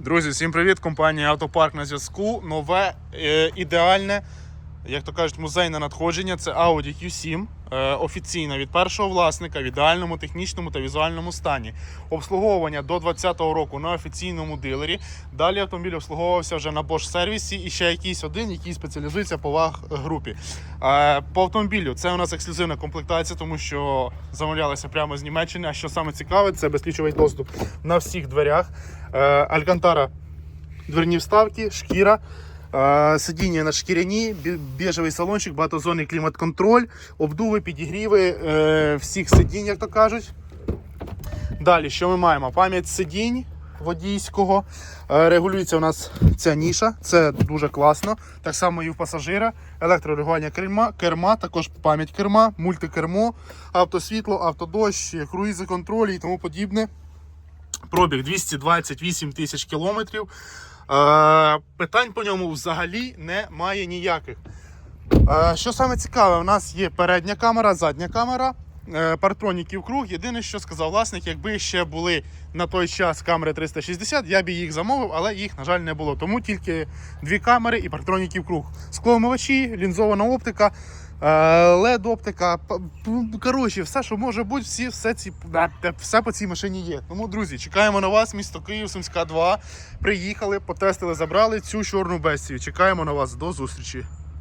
Друзі, всім привіт! Компанія Автопарк на зв'язку. Нове е, ідеальне, як то кажуть, музейне надходження. Це Audi Q7. Е, офіційно від першого власника в ідеальному технічному та візуальному стані. Обслуговування до 2020 року на офіційному дилері. Далі автомобіль обслуговувався вже на Bosch сервісі і ще якийсь один, який спеціалізується по ваг групі. Е, по автомобілю це у нас ексклюзивна комплектація, тому що замовлялися прямо з Німеччини. А що саме цікаве, це безключовий доступ на всіх дверях. Е, Алькантара дверні вставки, шкіра. Сидіння на шкіряні, біжевий салончик, багатозонний клімат-контроль, обдуви, підігріви е, всіх сидінь, як то кажуть. Далі, що ми маємо? Пам'ять сидінь водійського. Е, Регулюється у нас ця ніша, це дуже класно. Так само і в пасажира. Електрорегулювання керма, керма, також пам'ять керма, мультикермо, автосвітло, автодощ, круїзи контролі і тому подібне. Пробіг 228 тисяч кілометрів. Е, питань по ньому взагалі немає ніяких. Е, що саме цікаве, у нас є передня камера, задня камера, е, партроніків круг. Єдине, що сказав власник, якби ще були на той час камери 360, я б їх замовив, але їх, на жаль, не було. Тому тільки дві камери і партроніків круг. Скломивачі, лінзована оптика. Led оптика, коротше, все, що може бути, всі, все, ці, е, все по цій машині є. Тому, друзі, чекаємо на вас, місто Київ, Сумська 2. Приїхали, потестили, забрали цю чорну бестію. Чекаємо на вас. До зустрічі.